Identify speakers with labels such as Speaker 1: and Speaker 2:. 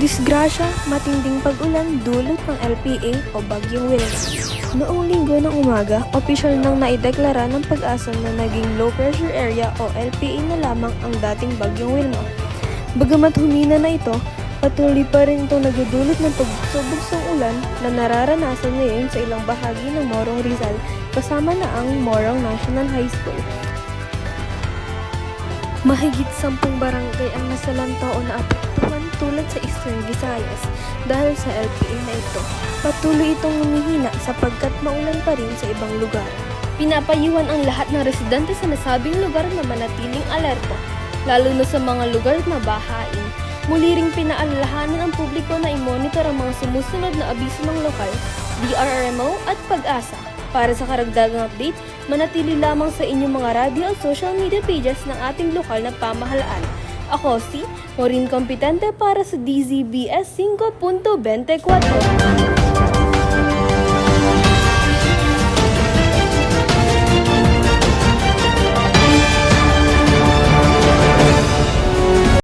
Speaker 1: Disgrasya, matinding pag-ulan dulot ng LPA o Bagyong Wilma. Noong linggo ng umaga, opisyal nang naideklara ng pag-asa na naging low pressure area o LPA na lamang ang dating Bagyong Wilma. Bagamat humina na ito, patuloy pa rin itong nagdudulot ng pagbugsong ulan na nararanasan ngayon sa ilang bahagi ng Morong Rizal kasama na ang Morong National High School. Mahigit sampung barangay ang nasalanta o naapektuhan sa Eastern Visayas dahil sa LPA na ito. Patuloy itong humihina sapagkat maulan pa rin sa ibang lugar. Pinapayuhan ang lahat ng residente sa nasabing lugar na manatiling alerto, lalo na sa mga lugar na bahain. Muli ring pinaalalahanan ang publiko na i-monitor ang mga sumusunod na abiso ng lokal, DRRMO at pag-asa. Para sa karagdagang update, manatili lamang sa inyong mga radio at social media pages ng ating lokal na pamahalaan. Ako si Maureen Kompetente para sa DZBS 5.24.